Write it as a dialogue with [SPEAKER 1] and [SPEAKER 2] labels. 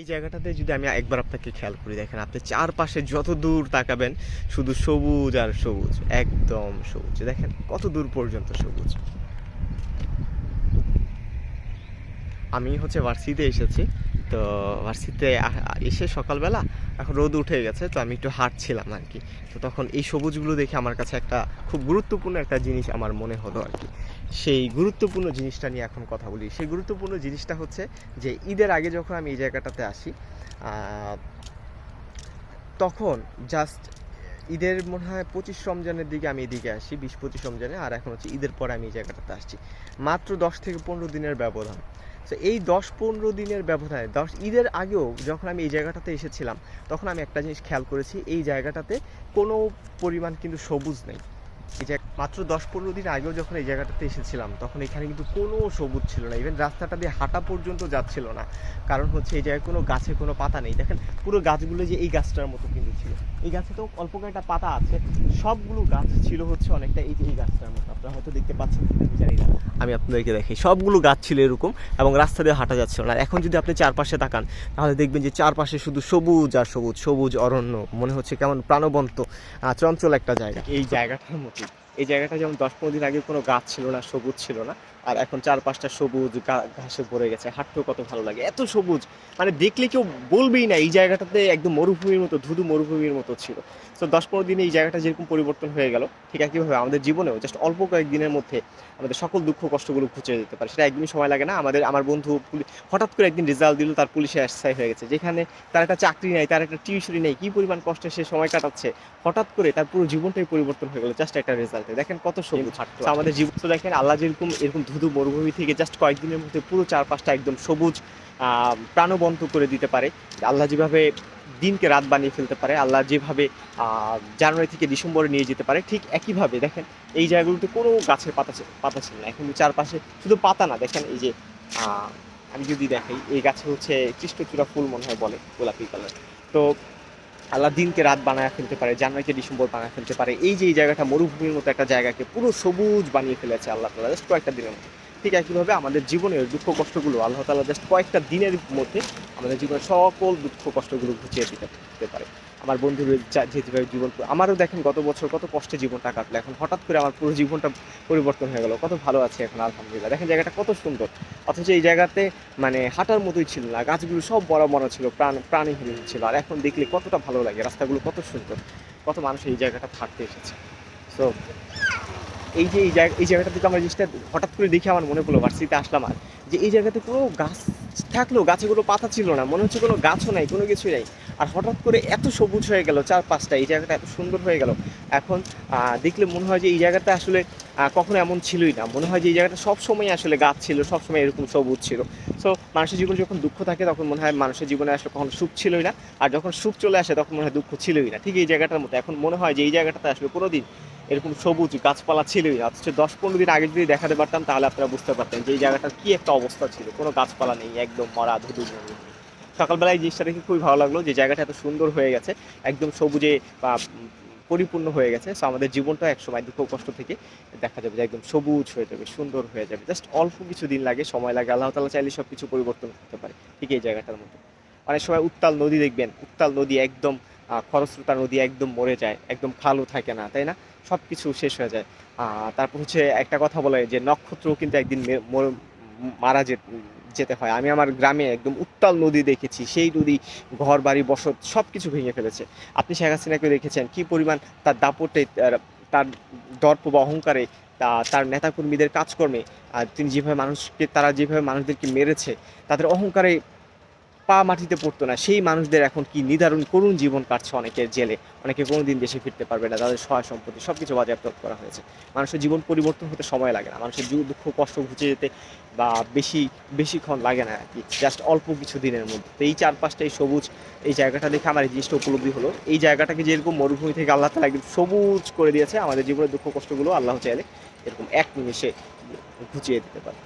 [SPEAKER 1] এই জায়গাটাতে যদি আমি একবার আপনাকে খেয়াল করি, দেখেন আপনি চারপাশে যত দূর তাকাবেন, শুধু সবুজ আর সবুজ, একদম সবুজ। দেখেন কত দূর পর্যন্ত সবুজ। আমি হচ্ছে ভার্সিতে এসেছি, তো ভার্সিতে এসে সকালবেলা এখন রোদ উঠে গেছে, তো আমি একটু হাঁটছিলাম আর কি। তো তখন এই সবুজগুলো দেখে আমার কাছে একটা খুব গুরুত্বপূর্ণ একটা জিনিস আমার মনে হলো আর কি। সেই গুরুত্বপূর্ণ জিনিসটা নিয়ে এখন কথা বলি। সেই গুরুত্বপূর্ণ জিনিসটা হচ্ছে যে, ঈদের আগে যখন আমি এই জায়গাটাতে আসি তখন জাস্ট ঈদের মনে হয় পঁচিশ রমজানের দিকে আমি এদিকে আসি, বিশ পঁচিশ রমজানে, আর এখন হচ্ছে ঈদের পরে আমি এই জায়গাটাতে আসছি। মাত্র দশ থেকে পনেরো দিনের ব্যবধান। তো এই দশ পনেরো দিনের ব্যবধানে, দশ ঈদের আগেও যখন আমি এই জায়গাটাতে এসেছিলাম, তখন আমি একটা জিনিস খেয়াল করেছি, এই জায়গাটাতে কোনো পরিমাণ কিন্তু সবুজ নেই। এই জায়গা মাত্র দশ পনেরো দিন আগেও যখন এই জায়গাটাতে এসেছিলাম, তখন এখানে কিন্তু কোনো সবুজ ছিল না। ইভেন রাস্তাটা দিয়ে হাঁটা পর্যন্ত যাচ্ছিল না। কারণ হচ্ছে এই জায়গায় কোনো গাছে কোনো পাতা নেই। দেখেন, পুরো গাছগুলো যে এই গাছটার মতো কিন্তু ছিল। এই গাছে তো অল্প কয়েকটা পাতা আছে। সবগুলো গাছ ছিল হচ্ছে অনেকটা এই যে এই গাছটার মতো। আপনারা হয়তো দেখতে পাচ্ছেন আমি জানি না। আমি আপনাদেরকে দেখি সবগুলো গাছ ছিল এরকম এবং রাস্তা দিয়ে হাঁটা যাচ্ছিল না। এখন যদি আপনি চারপাশে তাকান, তাহলে দেখবেন যে চারপাশে শুধু সবুজ আর সবুজ সবুজ অরণ্য। মনে হচ্ছে কেমন প্রাণবন্ত চঞ্চল একটা জায়গা। এই জায়গাটার মতো এই জায়গাটা যেমন দশ পনেরো দিন আগে কোনো গাছ ছিল না সবুজ ছিল না আর এখন চার পাঁচটা সবুজ ঘাসে ভরে গেছে। হাঁটতেও কত ভালো লাগে। এত সবুজ। মানে দেখলে কেউ বলবেই না এই জায়গাটাতে একদম মরুভূমির মতো ধুধু মরুভূমির মতো ছিল। তো দশ পনেরো দিনে এই জায়গাটা যেরকম পরিবর্তন হয়ে গেল ঠিক একইভাবে আমাদের জীবনেও জাস্ট অল্প কয়েকদিনের মধ্যে আমাদের সকল দুঃখ কষ্টগুলো ঘুচে যেতে পারে। সেটা একদমই সময় লাগে না। আমাদের আমার বন্ধু হঠাৎ করে একদিন রেজাল্ট দিল তার পুলিশে অ্যাসাই হয়ে গেছে। যেখানে তার একটা চাকরি নেই তার একটা টিউশনি নেই কী পরিমাণ কষ্টে সে সময় কাটাচ্ছে। হঠাৎ করে তার পুরো জীবনটাই পরিবর্তন হয়ে গেল জাস্ট একটা রেজাল্টে দেখেন কত সবুজ। আমাদের জীবন তো দেখেন আল্লাহ যেরকম এরকম ধুধু মরুভূমি থেকে জাস্ট কয়েকদিনের মধ্যে পুরো চারপাশটা একদম সবুজ প্রাণবন্ত করে দিতে পারে। আল্লাহ যেভাবে দিনকে রাত বানিয়ে ফেলতে পারে, আল্লাহ যেভাবে জানুয়ারি থেকে ডিসেম্বরে নিয়ে যেতে পারে, ঠিক একইভাবে দেখেন, এই জায়গাগুলোতে কোনো গাছের পাতা পাতা ছিল না। এখন চারপাশে শুধু পাতা না, দেখেন এই যে আমি যদি দেখাই, এই গাছে হচ্ছে কৃষ্ণচূড়া ফুল মনে হয় বলে, গোলাপি কালার তো আল্লাহ দিনকে রাত বানায় ফেলতে পারে, জানুয়ারিকে ডিসেম্বর বানায় ফেলতে পারে। এই যে এই জায়গাটা মরুভূমির মতো একটা জায়গাকে পুরো সবুজ বানিয়ে ফেলেছে আল্লাহ তালা জাস্ট কয়েকটা দিনের মধ্যে। ঠিক একইভাবে আমাদের জীবনের দুঃখ কষ্টগুলো আল্লাহ তালা জাস্ট কয়েকটা দিনের মধ্যে আমাদের জীবনের সকল দুঃখ কষ্টগুলো ঘুচিয়ে দিতে পারে। আমার বন্ধুর যা- যেভাবে জীবন আমারও দেখেন গত বছর কত কষ্টে জীবনটা কাটলো। এখন হঠাৎ করে আমার পুরো জীবনটা পরিবর্তন হয়ে গেল। কত ভালো আছে এখন, আলহামদুলিল্লাহ। দেখেন জায়গাটা কত সুন্দর। অথচ এই জায়গাতে মানে হাঁটার মতোই ছিল না। গাছগুলো সব বড় বড় ছিল, প্রাণ, প্রাণীহীন ছিল। আর এখন দেখলে কতটা ভালো লাগে। রাস্তাগুলো কত সুন্দর। কত মানুষ এই জায়গাটা থাকতে এসেছে। সো এই যে এই জায়গা এই জায়গাটা থেকে আমার জিনিসটা হঠাৎ করে দেখে আমার মনে পড়ল, ভার্সিটিতে আসলাম আর। যে এই জায়গাতে কোনো গাছ থাকলেও গাছে কোনো পাতা ছিল না। মনে হচ্ছে কোনো গাছও নাই, কোনো কিছুই নাই। আর হঠাৎ করে এত সবুজ হয়ে গেল চার পাঁচটা এই জায়গাটা এত সুন্দর হয়ে গেল। এখন দেখলে মনে হয় যে এই জায়গাটা আসলে কখনো এমন ছিলই না। মনে হয় যে এই জায়গাটা সব সময় আসলে গাছ ছিল সব সময় এরকম সবুজ ছিল। সো মানুষের জীবনে যখন দুঃখ থাকে, তখন মনে হয় মানুষের জীবনে আসলে কখনো সুখ ছিলই না। আর যখন সুখ চলে আসে, তখন মনে হয় দুঃখ ছিলই না। ঠিক এই জায়গাটার মতো। এখন মনে হয় যে এই জায়গাটাতে আসলে কোনোদিন এরকম সবুজ গাছপালা ছিলই না। অথচ দশ পনেরো দিন আগে যদি দেখাতে পারতাম, তাহলে আপনারা বুঝতে পারতেন যে এই জায়গাটার কী একটা অবস্থা ছিল। কোনো গাছপালা নেই, একদম মরা ধুধু। সকালবেলায় জিনিসটা দেখে খুবই ভালো লাগল যে জায়গাটা এত সুন্দর হয়ে গেছে, একদম সবুজে বা পরিপূর্ণ হয়ে গেছে। সো আমাদের জীবনটা এক সময় দুঃখ কষ্ট থেকে দেখা যাবে যে একদম সবুজ হয়ে যাবে, সুন্দর হয়ে যাবে। জাস্ট অল্প কিছু দিন লাগে, সময় লাগে। আল্লাহ তালা চাইলে সব কিছু পরিবর্তন করতে পারে ঠিক এই জায়গাটার মতো অনেক সময় উত্তাল নদী দেখবেন, উত্তাল নদী একদম খরস্রোতা নদী একদম মরে যায়, একদম খালও থাকে না, তাই না? সব কিছু শেষ হয়ে যায়। তারপর হচ্ছে একটা কথা বলে যে নক্ষত্রও কিন্তু একদিন মারা যে যেতে হয়। আমি আমার গ্রামে একদম উত্তাল নদী দেখেছি, সেই নদী ঘর বাড়ি বসত সব কিছু ভেঙে ফেলেছে। আপনি শেখ হাসিনাকে দেখেছেন, কি পরিমাণ তার দাপটে তার- দর্প বা অহংকারে তার নেতাকর্মীদের কাজকর্মে তিনি যেভাবে মানুষকে, তারা যেভাবে মানুষদেরকে মেরেছে, তাদের অহংকারে পা মাটিতে পড়তো না। সেই মানুষদের এখন কি নিদারুণ করুণ জীবন কাটছে অনেকের জেলে। অনেকে কোনোদিন দেশে ফিরতে পারবে না, তাদের সহায় সম্পত্তি সব কিছু বাজেয়াপ্ত করা হয়েছে। মানুষের জীবন পরিবর্তন হতে সময় লাগে না। মানুষের দুঃখ, কষ্ট ঘুচে যেতে বা বেশি, বেশিক্ষণ লাগে না আর কি। জাস্ট অল্প কিছু দিনের মধ্যে। তো এই চারপাশটা, এই সবুজ, এই জায়গাটা দেখে আমার এই জিনিসটা উপলব্ধি হলো। এই জায়গাটাকে যেরকম মরুভূমি থেকে আল্লাহ তালা একদম সবুজ করে দিয়েছে, আমাদের জীবনের দুঃখ, কষ্টগুলো আল্লাহ চাইলে এরকম এক নিমিষে ঘুচিয়ে দিতে পারে।